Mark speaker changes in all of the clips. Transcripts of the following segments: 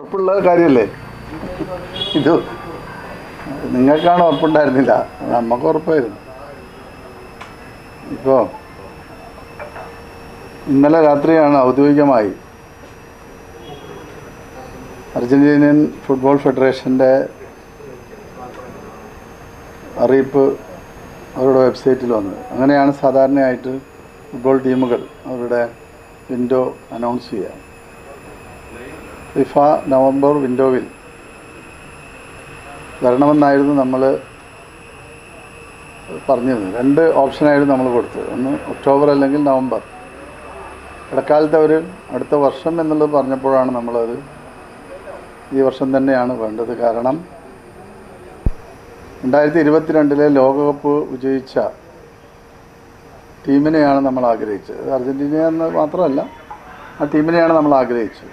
Speaker 1: ഉറപ്പുള്ള കാര്യമല്ലേ ഇത് നിങ്ങൾക്കാണ് ഉറപ്പുണ്ടായിരുന്നില്ല. നമുക്ക് ഉറപ്പായിരുന്നു. ഇപ്പോ ഇന്നലെ രാത്രിയാണ് ഔദ്യോഗികമായി അർജന്റീനിയൻ ഫുട്ബോൾ ഫെഡറേഷന്റെ അറിയിപ്പ് അവരുടെ വെബ്സൈറ്റിൽ വന്നത് അങ്ങനെയാണ് സാധാരണയായിട്ട് ഫുട്ബോൾ ടീമുകൾ അവരുടെ വിൻഡോ അനൗൺസ് ചെയ്യുക. ഫിഫ നവംബർ വിൻഡോവിൽ വരണമെന്നായിരുന്നു നമ്മൾ പറഞ്ഞത് രണ്ട് ഓപ്ഷനായിരുന്നു നമ്മൾ കൊടുത്തത്. ഒന്ന് ഒക്ടോബർ അല്ലെങ്കിൽ നവംബർ. ഇടക്കാലത്ത് അവർ അടുത്ത വർഷം എന്നുള്ളത് പറഞ്ഞപ്പോഴാണ് നമ്മളത് ഈ വർഷം തന്നെയാണ് വേണ്ടത്. കാരണം രണ്ടായിരത്തി ഇരുപത്തിരണ്ടിലെ ലോകകപ്പ് വിജയിച്ച ടീമിനെയാണ് നമ്മൾ ആഗ്രഹിച്ചത്. അർജന്റീന എന്ന് മാത്രമല്ല ആ ടീമിനെയാണ് നമ്മൾ ആഗ്രഹിച്ചത്.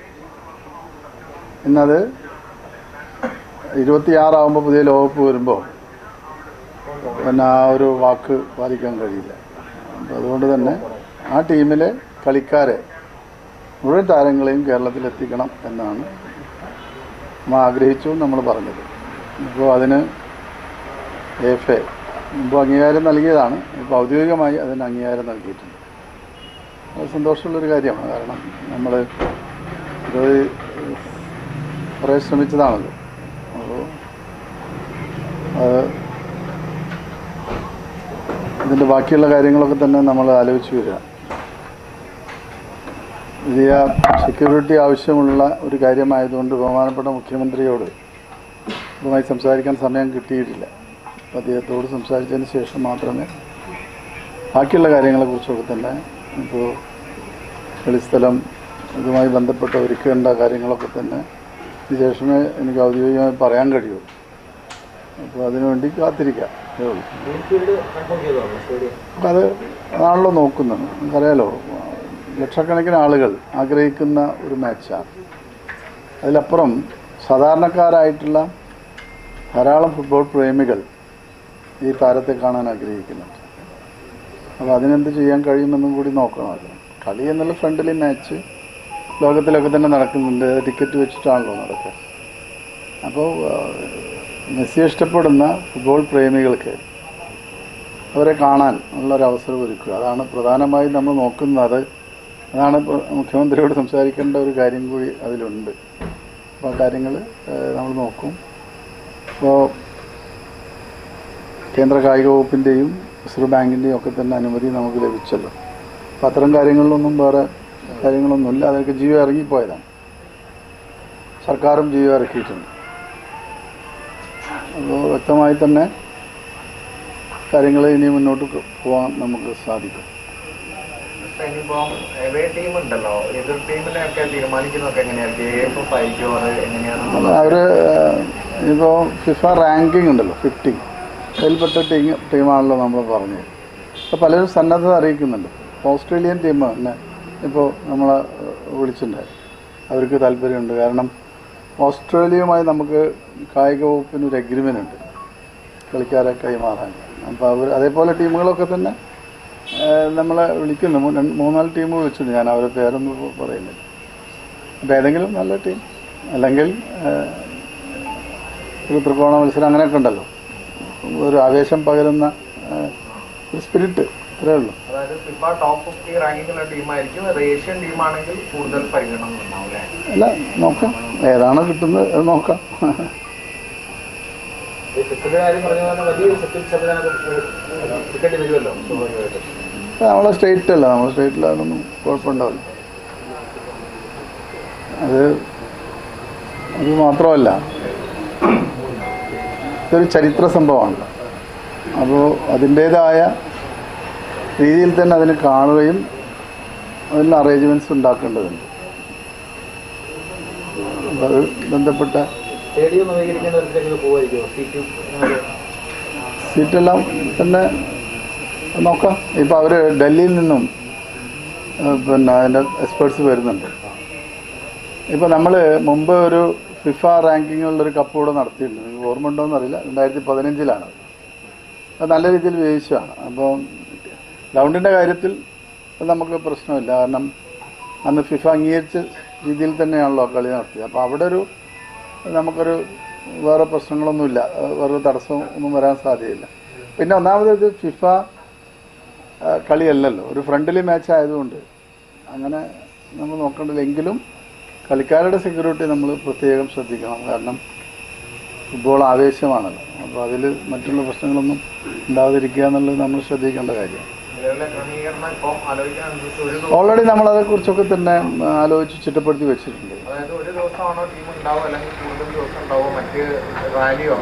Speaker 1: ഇന്നത് ഇരുപത്തിയാറാവുമ്പോൾ പുതിയ ലോകപ്പ് വരുമ്പോൾ പിന്നെ ആ ഒരു വാക്ക് പാലിക്കാൻ കഴിയില്ല. അതുകൊണ്ട് തന്നെ ആ ടീമിലെ കളിക്കാരെ മുഴുവൻ താരങ്ങളെയും കേരളത്തിലെത്തിക്കണം എന്നാണ് നമ്മൾ ആഗ്രഹിച്ചു നമ്മൾ പറഞ്ഞത്. ഇപ്പോൾ അതിന് എഫ് എ മുമ്പ് അംഗീകാരം നൽകിയതാണ്. ഇപ്പോൾ ഔദ്യോഗികമായി അതിന് അംഗീകാരം നൽകിയിട്ടുണ്ട്. അത് സന്തോഷമുള്ളൊരു കാര്യമാണ്. കാരണം നമ്മൾ ഇത് കുറേ ശ്രമിച്ചതാണത്. അപ്പോൾ ഇതിന്റെ ബാക്കിയുള്ള കാര്യങ്ങളൊക്കെ തന്നെ നമ്മൾ ആലോചിച്ച് വരിക. വലിയ സെക്യൂരിറ്റി ആവശ്യമുള്ള ഒരു കാര്യമായതുകൊണ്ട് ബഹുമാനപ്പെട്ട മുഖ്യമന്ത്രിയോട് ഇതുമായി സംസാരിക്കാൻ സമയം കിട്ടിയിട്ടില്ല. അപ്പം അദ്ദേഹത്തോട് സംസാരിച്ചതിന് ശേഷം മാത്രമേ ബാക്കിയുള്ള കാര്യങ്ങളെക്കുറിച്ചൊക്കെ തന്നെ ഇപ്പോൾ കളിസ്ഥലം ഇതുമായി ബന്ധപ്പെട്ട് ഒരുക്കേണ്ട കാര്യങ്ങളൊക്കെ തന്നെ ശേഷമേ എനിക്ക് ഔദ്യോഗികമായി പറയാൻ കഴിയൂ. അപ്പോൾ അതിനുവേണ്ടി കാത്തിരിക്കാം. അതേ അതാണല്ലോ നോക്കുന്നത്. നമുക്കറിയാലോ ലക്ഷക്കണക്കിന് ആളുകൾ ആഗ്രഹിക്കുന്ന ഒരു മാച്ചാണ്. അതിലപ്പുറം സാധാരണക്കാരായിട്ടുള്ള ധാരാളം ഫുട്ബോൾ പ്രേമികൾ ഈ താരത്തെ കാണാൻ ആഗ്രഹിക്കുന്നുണ്ട്. അപ്പോൾ അതിനെന്ത് ചെയ്യാൻ കഴിയുമെന്നും കൂടി നോക്കണമല്ലോ കളി എന്നുള്ള ഫ്രണ്ട്ലി മാച്ച് ലോകത്തിലൊക്കെ തന്നെ നടക്കുന്നുണ്ട്. ടിക്കറ്റ് വെച്ചിട്ടാണല്ലോ നടക്കുക. അപ്പോൾ മെസ്സി ഇഷ്ടപ്പെടുന്ന ഫുട്ബോൾ പ്രേമികൾക്ക് അവരെ കാണാൻ ഉള്ളൊരവസരം ഒരുക്കുക. അതാണ് പ്രധാനമായും നമ്മൾ നോക്കുന്നത്. അതാണ് മുഖ്യമന്ത്രിയോട് സംസാരിക്കേണ്ട ഒരു കാര്യം കൂടി അതിലുണ്ട്. അപ്പോൾ ആ കാര്യങ്ങൾ നമ്മൾ നോക്കും. അപ്പോൾ കേന്ദ്ര കായിക വകുപ്പിന്റെയും റിസർവ് ബാങ്കിന്റെയും ഒക്കെ തന്നെ അനുമതി നമുക്ക് ലഭിച്ചല്ലോ. അപ്പോൾ അത്തരം കാര്യങ്ങളിലൊന്നും വേറെ കാര്യങ്ങളൊന്നുമില്ല. അതൊക്കെ ജീവ ഇറങ്ങിപ്പോയതാണ്. സർക്കാരും ജീവ ഇറക്കിയിട്ടുണ്ട്. അപ്പോൾ വ്യക്തമായി തന്നെ കാര്യങ്ങൾ ഇനി മുന്നോട്ട് പോകാൻ നമുക്ക് സാധിക്കും.
Speaker 2: ഇനിയിപ്പം എവേ ടീം ഉണ്ടല്ലോ? എതിർ ടീമിനെ ഒക്കെ തീരുമാനിക്കുന്നതൊക്കെ എങ്ങനെയാണ് ജെ എഫ് എഫ് ആയിരിക്കും അത് എങ്ങനെയാണ്
Speaker 1: അവർ ഇപ്പോൾ ഫിഫ റാങ്കിങ് ഉണ്ടല്ലോ ഫിഫ്റ്റി അതിൽപ്പെട്ട ടീം ടീമാണല്ലോ നമ്മൾ പറഞ്ഞത്. അപ്പോൾ പലരും സന്നദ്ധത അറിയിക്കുന്നുണ്ട്. ഓസ്ട്രേലിയൻ ടീം തന്നെ ഇപ്പോൾ നമ്മളെ വിളിച്ചിട്ടുണ്ട്. അവർക്ക് താല്പര്യമുണ്ട്. കാരണം ഓസ്ട്രേലിയയുമായി നമുക്ക് കായിക വകുപ്പിന് ഒരു അഗ്രിമെന്റ് ഉണ്ട്. കളിക്കാരെ കൈമാറാൻ അപ്പോൾ അവർ അതേപോലെ ടീമുകളൊക്കെ തന്നെ നമ്മളെ വിളിക്കുന്നു. മൂന്നാൽ ടീം വിളിച്ചിട്ടുണ്ട്. ഞാൻ അവരുടെ പേരൊന്നും പറയുന്നില്ല. അപ്പോൾ ഏതെങ്കിലും നല്ല ടീം. അല്ലെങ്കിൽ ഒരു ത്രികോണ മത്സരം അങ്ങനെയൊക്കെ ഉണ്ടല്ലോ. ഒരു ആവേശം പകരുന്ന ഒരു സ്പിരിറ്റ് ഇത്രയേ ഉള്ളൂ.
Speaker 2: അതായത് ഫിഫ ടോപ്പ് ഫിഫ്റ്റി റാങ്കിങ്ങുള്ള ടീമായിരിക്കും അത് ഏഷ്യൻ ടീമാണെങ്കിൽ കൂടുതൽ പരിഗണന ഉണ്ടാവും അല്ലേ?
Speaker 1: അല്ല നോക്കാം. ഏതാണ് കിട്ടുന്നത് അത് നോക്കാം. നമ്മളെ സ്റ്റേറ്റ് അല്ല. നമ്മളെ സ്റ്റേറ്റിലാണൊന്നും കുഴപ്പമുണ്ടാവില്ല. അത് അത് മാത്രമല്ല ഇതൊരു ചരിത്ര സംഭവമാണ്. അപ്പോൾ അതിന്റേതായ രീതിയിൽ തന്നെ അതിനെ കാണുകയും അതിന് അറേഞ്ച്മെന്റ്സ് ഉണ്ടാക്കേണ്ടതുണ്ട്. അത് ബന്ധപ്പെട്ട സീറ്റെല്ലാം തന്നെ നോക്കാം. ഇപ്പോൾ അവർ ഡൽഹിയിൽ നിന്നും പിന്നെ അതിന്റെ എക്സ്പേർട്സ് വരുന്നുണ്ട്. ഇപ്പോൾ നമ്മൾ മുമ്പ് ഒരു ഫിഫ റാങ്കിങ്ങുള്ളൊരു കപ്പ് കൂടെ നടത്തിയിട്ടുണ്ട് ഓർമ്മ ഉണ്ടോയെന്ന് അറിയില്ല രണ്ടായിരത്തി പതിനഞ്ചിലാണ്. അത് നല്ല രീതിയിൽ വിജയിച്ചതാണ് അപ്പോൾ ഗ്രൗണ്ടിന്റെ കാര്യത്തിൽ നമുക്ക് പ്രശ്നമില്ല. കാരണം അന്ന് ഫിഫ അംഗീകരിച്ച രീതിയിൽ തന്നെയാണല്ലോ കളി നടത്തിയത്. അപ്പോൾ അവിടെ ഒരു നമുക്കൊരു വേറെ പ്രശ്നങ്ങളൊന്നുമില്ല. വേറെ തടസ്സം ഒന്നും വരാൻ സാധ്യതയില്ല. പിന്നെ ഒന്നാമത് ഇത് ഫിഫ കളിയല്ലല്ലോ. ഒരു ഫ്രണ്ട്ലി മാച്ച് ആയതുകൊണ്ട് അങ്ങനെ നമ്മൾ നോക്കേണ്ടതില്ലെങ്കിലും കളിക്കാരുടെ സെക്യൂരിറ്റി നമ്മൾ പ്രത്യേകം ശ്രദ്ധിക്കണം. കാരണം ഫുട്ബോൾ ആവേശമാണല്ലോ. അപ്പോൾ അതിൽ മറ്റുള്ള പ്രശ്നങ്ങളൊന്നും ഉണ്ടാകാതിരിക്കുക എന്നുള്ളത് നമ്മൾ ശ്രദ്ധിക്കേണ്ട കാര്യമാണ്. ഓൾറെഡി നമ്മൾ അതേ കുറിച്ചൊക്കെ തന്നെ ആലോചിച്ച് ചിട്ടപ്പെടുത്തി വെച്ചിട്ടുണ്ട്.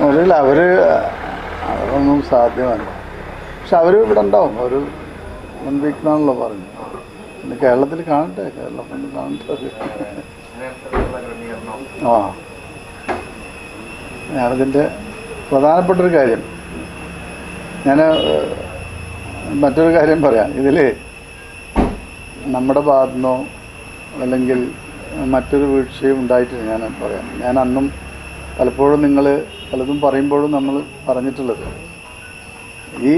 Speaker 1: അറിയില്ല അവർ അതൊന്നും സാധ്യമല്ല. പക്ഷെ അവർ ഇവിടെ ഉണ്ടാവും ഒരു വൺ വീക്ക് ആണല്ലോ പറഞ്ഞു പിന്നെ കേരളത്തിൽ കാണട്ടെ കേരളം കൊണ്ട് കാണട്ടെ. ആ. ഞാനതിന്റെ പ്രധാനപ്പെട്ടൊരു കാര്യം. ഞാൻ മറ്റൊരു കാര്യം പറയാം. ഇതിൽ നമ്മുടെ ഭാഗത്തു നിന്നോ അല്ലെങ്കിൽ മറ്റൊരു വീഴ്ചയും ഉണ്ടായിട്ടില്ല ഞാൻ പറയാം. ഞാൻ അന്നും പലപ്പോഴും നിങ്ങൾ പലതും പറയുമ്പോഴും നമ്മൾ പറഞ്ഞിട്ടുള്ളത് ഈ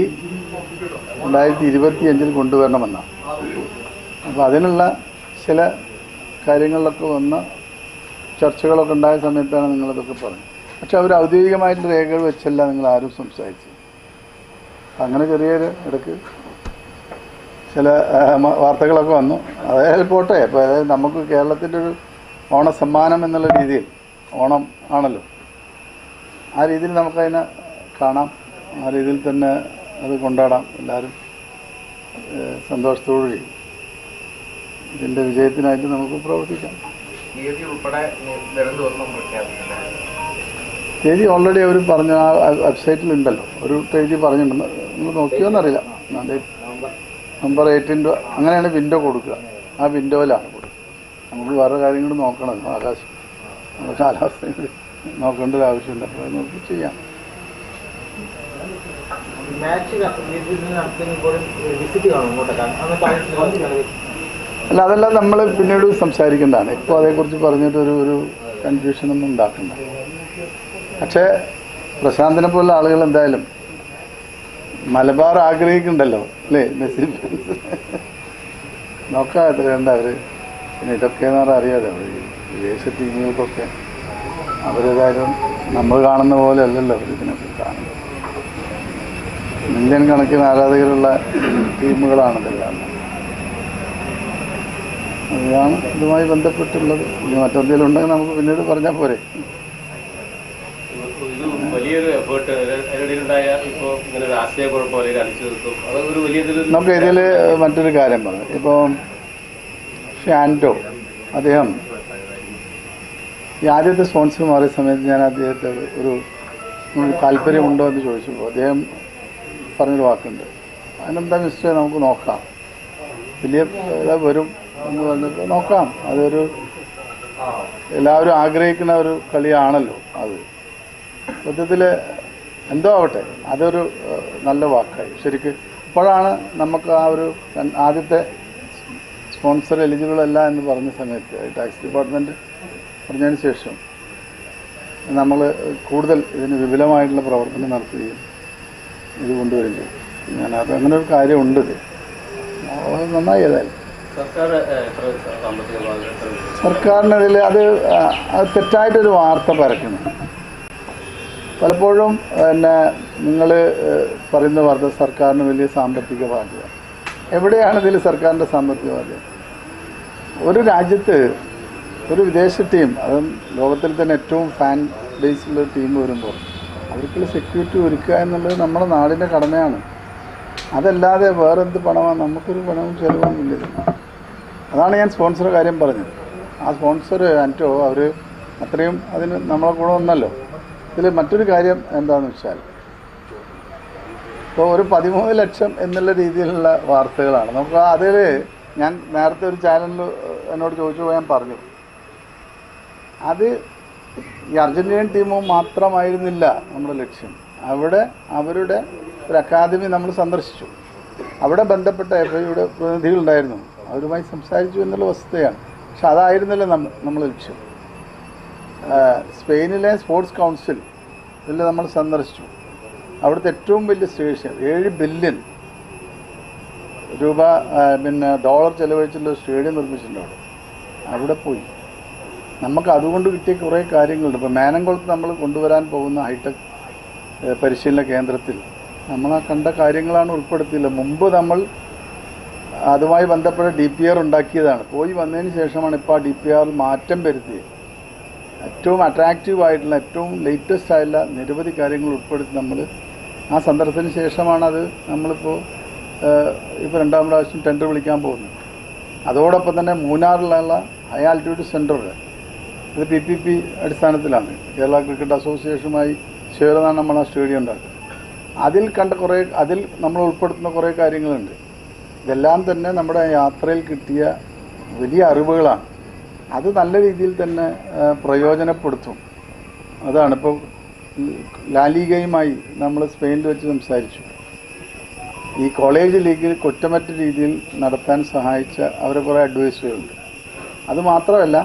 Speaker 1: രണ്ടായിരത്തി ഇരുപത്തി അഞ്ചിൽ കൊണ്ടുവരണമെന്നാണ് അപ്പോൾ അതിനുള്ള ചില കാര്യങ്ങളിലൊക്കെ വന്ന ചർച്ചകളൊക്കെ ഉണ്ടായ സമയത്താണ് നിങ്ങളതൊക്കെ പറഞ്ഞത്. പക്ഷെ അവർ ഔദ്യോഗികമായിട്ട് രേഖകൾ വെച്ചല്ല നിങ്ങൾ ആരും സംസാരിച്ചു അങ്ങനെ ചെറിയൊരു ഇടയ്ക്ക് ചില വാർത്തകളൊക്കെ വന്നു. അതായത് പോട്ടെ. അപ്പോൾ അതായത് നമുക്ക് കേരളത്തിന്റെ ഒരു ഓണ സമ്മാനം എന്നുള്ള രീതിയിൽ ഓണം ആണല്ലോ. ആ രീതിയിൽ നമുക്കതിനെ കാണാം. ആ രീതിയിൽ തന്നെ അത് കൊണ്ടാടാം എല്ലാവരും. സന്തോഷത്തോടു ചെയ്യും ഇതിന്റെ വിജയത്തിനായിട്ട് നമുക്ക് പ്രവർത്തിക്കാം.
Speaker 2: തീയതി
Speaker 1: ഓൾറെഡി അവർ പറഞ്ഞു ആ വെബ്സൈറ്റിൽ ഉണ്ടല്ലോ ഒരു പേജ് പറഞ്ഞിട്ടുണ്ട്. നിങ്ങൾ നോക്കിയോന്നറിയില്ല. അതെ. നമ്പർ എയ്റ്റിന്റെ അങ്ങനെയാണ് വിൻഡോ കൊടുക്കുക. ആ വിൻഡോയിലാണ് കൊടുക്കുക. നമുക്ക് വേറെ കാര്യങ്ങൾ നോക്കണം. ആകാശം നമ്മുടെ കാലാവസ്ഥ നോക്കേണ്ട ഒരു ആവശ്യമുണ്ട് അപ്പോൾ നോക്കി ചെയ്യാം. അല്ല അതെല്ലാം നമ്മൾ പിന്നീട് സംസാരിക്കേണ്ടതാണ്. ഇപ്പോൾ അതേക്കുറിച്ച് പറഞ്ഞിട്ട് ഒരു ഒരു കൺഫ്യൂഷനൊന്നും ഉണ്ടാക്കണ്ട. പക്ഷേ പ്രശാന്തിനെ പോലുള്ള ആളുകൾ എന്തായാലും മലബാർ ആഗ്രഹിക്കുന്നുണ്ടല്ലോ അല്ലേ? മെസ്സി ഫാൻസ് നോക്കാം എത്ര ഉണ്ട് അവർ പിന്നെ ഇതൊക്കെ എന്ന് പറഞ്ഞാൽ അറിയാതെ അവർ വിദേശ ടീമുകൾക്കൊക്കെ അവരേതായാലും നമ്മൾ കാണുന്ന പോലെ അല്ലല്ലോ അവർ ഇതിനൊക്കെ കാണുന്നത്. മില്യൺ കണക്കിന് ആരാധകരുള്ള ടീമുകളാണ് ഇതെല്ലാം അതാണ് ഇതുമായി ബന്ധപ്പെട്ടുള്ളത്. ഇനി മറ്റെന്തെങ്കിലും ഉണ്ടെങ്കിൽ നമുക്ക് പിന്നീട് പറഞ്ഞാൽ പോരെ. നമുക്ക് ഇതിൽ മറ്റൊരു കാര്യം പറഞ്ഞു ഇപ്പോൾ ഷാൻഡോ അദ്ദേഹം ഈ ആദ്യത്തെ സ്പോൺസർ മാറിയ സമയത്ത് ഞാൻ അദ്ദേഹത്തെ ഒരു താല്പര്യമുണ്ടോ എന്ന് ചോദിച്ചപ്പോൾ അദ്ദേഹം പറഞ്ഞൊരു വാക്കുണ്ട്. അതിനെന്താ മിസ്റ്റർ നമുക്ക് നോക്കാം. വലിയ വരും എന്ന് പറഞ്ഞപ്പോൾ നോക്കാം. അതൊരു എല്ലാവരും ആഗ്രഹിക്കുന്ന ഒരു കളിയാണല്ലോ അത്. സത്യത്തിൽ എന്തോ ആവട്ടെ അതൊരു നല്ല വാക്കായി. ശരിക്ക് ഇപ്പോഴാണ് നമുക്ക് ആ ഒരു ആദ്യത്തെ സ്പോൺസർ എലിജിബിൾ അല്ല എന്ന് പറഞ്ഞ സമയത്ത് ടാക്സ് ഡിപ്പാർട്ട്മെന്റ് പറഞ്ഞതിന് ശേഷം നമ്മൾ കൂടുതൽ ഇതിന് വിപുലമായിട്ടുള്ള പ്രവർത്തനം നടത്തുകയും ഇത് കൊണ്ടുവരികയും ചെയ്യും ഞാൻ അത് അങ്ങനെ ഒരു കാര്യമുണ്ട് ഇത്. നന്നായി ഏതായാലും. ആ, അത് തെറ്റായിട്ടൊരു വാർത്ത പരക്കുന്നു. പലപ്പോഴും പിന്നെ നിങ്ങൾ പറയുന്ന വാർത്ത സർക്കാരിന് വലിയ സാമ്പത്തിക ബാധ്യത. എവിടെയാണ് ഇതിൽ സർക്കാരിന്റെ സാമ്പത്തിക ബാധ്യത? ഒരു രാജ്യത്ത് ഒരു വിദേശ ടീം അതും ലോകത്തിൽ തന്നെ ഏറ്റവും ഫാൻ ബേസുള്ള ടീം വരുമ്പോൾ അവർക്കുള്ള സെക്യൂരിറ്റി ഒരുക്കുക എന്നുള്ളത് നമ്മുടെ നാടിന്റെ കടമയാണ്. അതല്ലാതെ വേറെന്ത് പണമാണ് നമുക്കൊരു പണവും ചെലവും ഇല്ല. അതാണ് ഞാൻ സ്പോൺസർ കാര്യം പറഞ്ഞത്. ആ സ്പോൺസർ ആന്റോ അവർ അത്രയും അതിന് നമ്മളെ കൂടെ ഇതിൽ മറ്റൊരു കാര്യം എന്താണെന്ന് വെച്ചാൽ ഇപ്പോൾ ഒരു പതിമൂന്ന് ലക്ഷം എന്നുള്ള രീതിയിലുള്ള വാർത്തകളാണ്. നമുക്ക് അതിൽ ഞാൻ നേരത്തെ ഒരു ചാനലിൽ എന്നോട് ചോദിച്ചു ഞാൻ പറഞ്ഞു. അത് ഈ അർജന്റീനൻ ടീമും മാത്രമായിരുന്നില്ല നമ്മുടെ ലക്ഷ്യം. അവിടെ അവരുടെ ഒരു അക്കാദമി നമ്മൾ സന്ദർശിച്ചു. അവിടെ ബന്ധപ്പെട്ട എഫ് ഐയുടെ പ്രതിനിധികളുണ്ടായിരുന്നു. അവരുമായി സംസാരിച്ചു എന്നുള്ള വസ്തുതയാണ്. പക്ഷെ അതായിരുന്നില്ല നമ്മൾ നമ്മൾ ലക്ഷ്യം. സ്പെയിനിലെ സ്പോർട്സ് കൗൺസിൽ ഇതിൽ നമ്മൾ സന്ദർശിച്ചു. അവിടുത്തെ ഏറ്റവും വലിയ സ്റ്റേഡിയം ഏഴ് ബില്യൺ രൂപ പിന്നെ ഡോളർ ചെലവഴിച്ചുള്ള സ്റ്റേഡിയം നിർമ്മിച്ചിട്ടുണ്ട് അവിടെ. അവിടെ പോയി. നമുക്ക് അതുകൊണ്ട് കിട്ടിയ കുറേ കാര്യങ്ങളുണ്ട്. ഇപ്പോൾ മേനംകുളത്ത് നമ്മൾ കൊണ്ടുവരാൻ പോകുന്ന ഹൈടെക് പരിശീലന കേന്ദ്രത്തിൽ നമ്മൾ ആ കണ്ട കാര്യങ്ങളാണ് ഉൾപ്പെടുത്തിയില്ല മുമ്പ് നമ്മൾ അതുമായി ബന്ധപ്പെട്ട ഡി പി ആർ ഉണ്ടാക്കിയതാണ്. പോയി വന്നതിന് ശേഷമാണ് ഇപ്പോൾ ആ ഡി പി ആറിൽ മാറ്റം വരുത്തിയത്. ഏറ്റവും അട്രാക്റ്റീവ് ആയിട്ടുള്ള ഏറ്റവും ലേറ്റസ്റ്റ് ആയിട്ടുള്ള നിരവധി കാര്യങ്ങൾ ഉൾപ്പെടുത്തി നമ്മൾ ആ സന്ദർഭത്തിന് ശേഷമാണ് അത് നമ്മളിപ്പോൾ ഇപ്പോൾ രണ്ടാം പ്രാവശ്യം ടെൻഡർ വിളിക്കാൻ പോകുന്നത്. അതോടൊപ്പം തന്നെ മൂന്നാറിലുള്ള ഹൈ ആൾട്ടിറ്റ്യൂഡ് സെന്റർ ഇത് പി പി പി അടിസ്ഥാനത്തിലാണ്. കേരള ക്രിക്കറ്റ് അസോസിയേഷനുമായി ചേർന്നാണ് നമ്മൾ ആ സ്റ്റേഡിയം ഉണ്ടാക്കുക. അതിൽ കണ്ട കുറേ അതിൽ നമ്മൾ ഉൾപ്പെടുത്തുന്ന കുറേ കാര്യങ്ങളുണ്ട്. ഇതെല്ലാം തന്നെ നമ്മുടെ യാത്രയിൽ കിട്ടിയ വലിയ അറിവുകളാണ്. അത് നല്ല രീതിയിൽ തന്നെ പ്രയോജനപ്പെടുത്തും. അതാണ് ഇപ്പോൾ ലാലികയുമായി നമ്മൾ സ്പെയിനിൽ വെച്ച് സംസാരിച്ചു. ഈ കോളേജ് ലീഗിൽ കുറ്റമറ്റ രീതിയിൽ നടത്താൻ സഹായിച്ച അവരെ കുറേ അഡ്വൈസുകളുണ്ട് അത് മാത്രമല്ല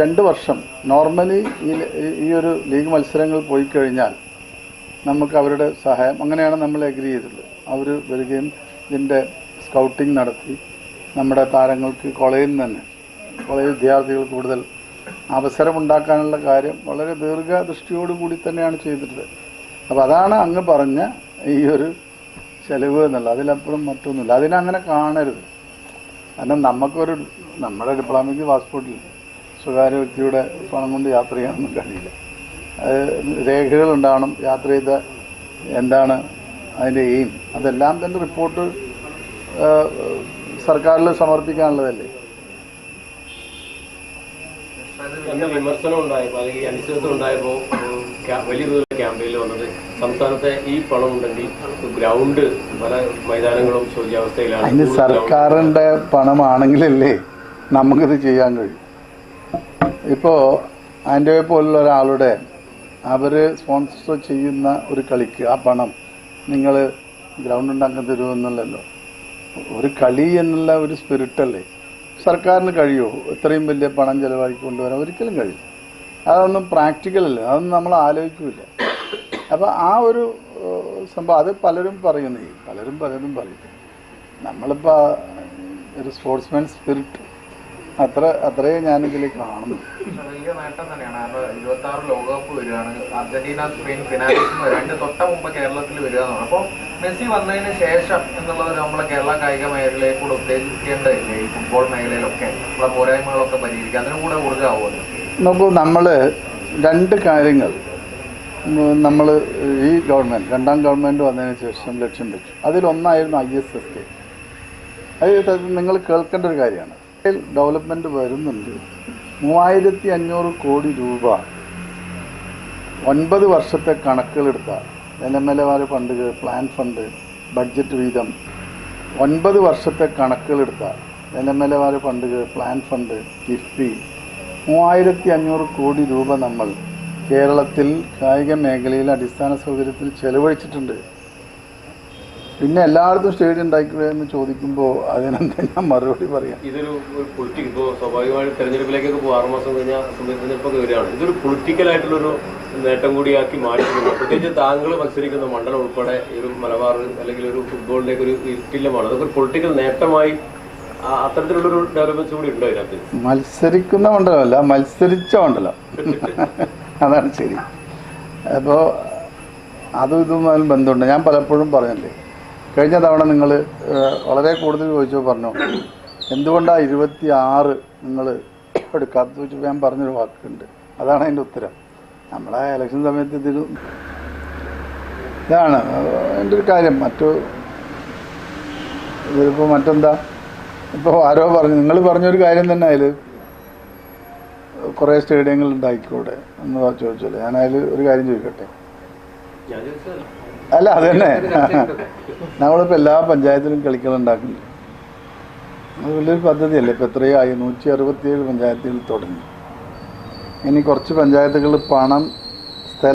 Speaker 1: രണ്ട് വർഷം നോർമലി ഈ ഈ ഒരു ലീഗ് മത്സരങ്ങൾ പോയി കഴിഞ്ഞാൽ നമുക്ക് അവരുടെ സഹായം അങ്ങനെയാണ് നമ്മൾ എഗ്രി ചെയ്തിട്ടുള്ളത് അവർ വരികയും ഇതിന്റെ സ്കൗട്ടിംഗ് നടത്തി. നമ്മുടെ താരങ്ങൾക്ക് കോളേജിൽ തന്നെ കോളേജ് വിദ്യാർത്ഥികൾ കൂടുതൽ അവസരമുണ്ടാക്കാനുള്ള കാര്യം വളരെ ദീർഘദൃഷ്ടിയോടുകൂടി തന്നെയാണ് ചെയ്തിട്ടുള്ളത്. അപ്പോൾ അതാണ് അങ്ങ് പറഞ്ഞ ഈ ഒരു ചെലവ് എന്നുള്ളത് അതിലപ്പുറം മറ്റൊന്നുമില്ല. അതിനങ്ങനെ കാണരുത്. കാരണം നമുക്കൊരു നമ്മുടെ ഡിപ്ലോമയ്ക്ക് പാസ്പോർട്ടിൽ സ്വകാര്യ വ്യക്തിയുടെ പണം കൊണ്ട് യാത്ര ചെയ്യാനൊന്നും കഴിയില്ല. അത് രേഖകളുണ്ടാവണം യാത്ര ചെയ്ത എന്താണ് അതിന്റെ എയിം അതെല്ലാം തന്നെ റിപ്പോർട്ട് സർക്കാരിൽ സമർപ്പിക്കാനുള്ളതല്ലേ?
Speaker 3: അന്ന് വിമർശനം ഉണ്ടായപ്പോൾ അല്ലെങ്കിൽ അനിശ്ചിതത്വം ഉണ്ടായപ്പോൾ വലിയ തോതിൽ ക്യാമ്പയിനിൽ വന്നത് സംസ്ഥാനത്തെ ഈ പണം ഉണ്ടെങ്കിൽ ഗ്രൗണ്ട് പല മൈതാനങ്ങളും ശോചാവസ്ഥയിലാണ്.
Speaker 1: അതിന് സർക്കാരിന്റെ പണമാണെങ്കിലല്ലേ നമുക്കിത് ചെയ്യാൻ കഴിയും. ഇപ്പോൾ ആൻഡോയെ പോലുള്ള ഒരാളുടെ അവർ സ്പോൺസർ ചെയ്യുന്ന ഒരു കളിക്ക് ആ പണം നിങ്ങൾ ഗ്രൗണ്ട് ഉണ്ടാക്കാൻ തരുമെന്നുള്ളല്ലോ ഒരു കളി എന്നുള്ള ഒരു സ്പിരിറ്റല്ലേ സർക്കാരിന് കഴിയുമോ ഇത്രയും വലിയ പണം ചിലവാക്കി കൊണ്ടുവരാൻ ഒരിക്കലും കഴിയും അതൊന്നും പ്രാക്ടിക്കൽ അല്ല. അതൊന്നും നമ്മൾ ആലോചിക്കില്ല അപ്പോൾ ആ ഒരു സംഭവം അത് പലരും പറയുന്നേ. പലരും പലരും പറയും. നമ്മളിപ്പോൾ ഒരു സ്പോർട്സ്മാൻ സ്പിരിറ്റ് അത്ര അത്രയേ ഞാനിതിൽ കാണുന്നു.
Speaker 2: വലിയ നേട്ടം തന്നെയാണ്. കാരണം ഇരുപത്തി ആറ് ലോകകപ്പ് വരികയാണ്. അർജന്റീന സ്പെയിൻ രണ്ട് തൊട്ട മുമ്പ് കേരളത്തിൽ വരിക എന്നാണ് അപ്പോൾ മെസ്സി വന്നതിന് ശേഷം എന്നുള്ളത് നമ്മളെ കേരള കായിക മേഖലയെ കൂടെ ഉത്തേജിക്കേണ്ടതില്ലേ ഈ ഫുട്ബോൾ മേഖലയിലൊക്കെ നമ്മളെ പോരായ്മകളൊക്കെ പരിഹരിക്കുക. അതിനും കൂടെ ഊർജമാവുമല്ലോ
Speaker 1: നോക്കൂ നമ്മൾ രണ്ട് കാര്യങ്ങൾ നമ്മൾ ഈ ഗവൺമെന്റ് രണ്ടാം ഗവൺമെന്റ് വന്നതിന് ശേഷം ലക്ഷ്യം വെച്ചു. അതിലൊന്നായിരുന്നു ഐ എസ് എസ് കെ. അത് നിങ്ങൾ കേൾക്കേണ്ട ഒരു കാര്യമാണ്. ഡെവലപ്മെന്റ് വരുന്നുണ്ട്. മൂവായിരത്തി അഞ്ഞൂറ് കോടി രൂപ. ഒൻപത് വർഷത്തെ കണക്കുകളെടുത്താൽ എൻ എം എൽ എമാർ ഫണ്ടുകൾ പ്ലാൻ ഫണ്ട് ബഡ്ജറ്റ് വീതം ഒൻപത് വർഷത്തെ കണക്കുകളെടുത്താൽ എൻ എം എൽ എമാർ ഫണ്ടുകൾ പ്ലാൻ ഫണ്ട് കിഫ്ബി മൂവായിരത്തി അഞ്ഞൂറ് കോടി രൂപ നമ്മൾ കേരളത്തിൽ കായിക മേഖലയിൽ അടിസ്ഥാന സൗകര്യത്തിൽ ചെലവഴിച്ചിട്ടുണ്ട്. പിന്നെ എല്ലായിടത്തും സ്റ്റേഡിയം ഉണ്ടാക്കിക്കൂടെ എന്ന് ചോദിക്കുമ്പോൾ അതിനെന്താ ഞാൻ മറുപടി പറയാം?
Speaker 3: ഇതൊരു പൊളിറ്റിക്കൽ പൊളിറ്റിക് ഇപ്പോൾ സ്വാഭാവികമായിട്ട് തെരഞ്ഞെടുപ്പിലേക്കൊക്കെ പോകും ആറ് മാസം കഴിഞ്ഞാൽ തെരഞ്ഞെടുപ്പൊക്കെ വരികയാണ്. ഇതൊരു പൊളിറ്റിക്കലായിട്ടുള്ളൊരു നേട്ടം കൂടിയാക്കി മാറ്റുന്നു പ്രത്യേകിച്ച് താങ്കൾ മത്സരിക്കുന്ന മണ്ഡലം ഉൾപ്പെടെ ഒരു മലബാർ അല്ലെങ്കിൽ ഒരു ഫുട്ബോളിലേക്ക് ഒരു ഇറ്റില്ലമാണ് അതൊക്കെ ഒരു പൊളിറ്റിക്കൽ നേട്ടമായി അത്തരത്തിലുള്ളൊരു ഡെവലപ്മെന്റ്സ് കൂടി ഉണ്ടോ ഇതിനകത്ത്?
Speaker 1: മത്സരിക്കുന്ന മണ്ഡലമല്ല മത്സരിച്ച മണ്ഡലം. അതാണ് ശരി. അപ്പോൾ അതും ഇതും ബന്ധമുണ്ട്. ഞാൻ പലപ്പോഴും പറഞ്ഞില്ലേ കഴിഞ്ഞ തവണ നിങ്ങൾ വളരെ കൂടുതൽ ചോദിച്ചു പറഞ്ഞു എന്തുകൊണ്ടാണ് ഇരുപത്തി ആറ് നിങ്ങൾ എടുക്കാത്ത വെച്ച് ഞാൻ പറഞ്ഞൊരു വാക്കുണ്ട്? അതാണ് അതിന്റെ ഉത്തരം. നമ്മളെ ഇലക്ഷൻ സമയത്ത് ഇതിൽ ഇതാണ്. എന്റെ ഒരു കാര്യം മറ്റു ഇതിപ്പോൾ മറ്റെന്താ? ഇപ്പോൾ ആരോ പറഞ്ഞു നിങ്ങൾ പറഞ്ഞൊരു കാര്യം തന്നെ അതിൽ കുറേ സ്റ്റേഡിയങ്ങൾ ഉണ്ടായിക്കൂടെ? എന്ന് ചോദിച്ചല്ലോ ഞാൻ ഒരു കാര്യം ചോദിക്കട്ടെ? അല്ല അത് തന്നെ. നമ്മളിപ്പോൾ എല്ലാ പഞ്ചായത്തിലും കളികൾ ഉണ്ടാക്കുന്നുണ്ട് അത് വലിയൊരു പദ്ധതിയല്ലേ? ഇപ്പോൾ എത്രയോ ആയി? നൂറ്റി അറുപത്തിയേഴ് പഞ്ചായത്തുകൾ തുടങ്ങി. ഇനി കുറച്ച് പഞ്ചായത്തുകൾ പണം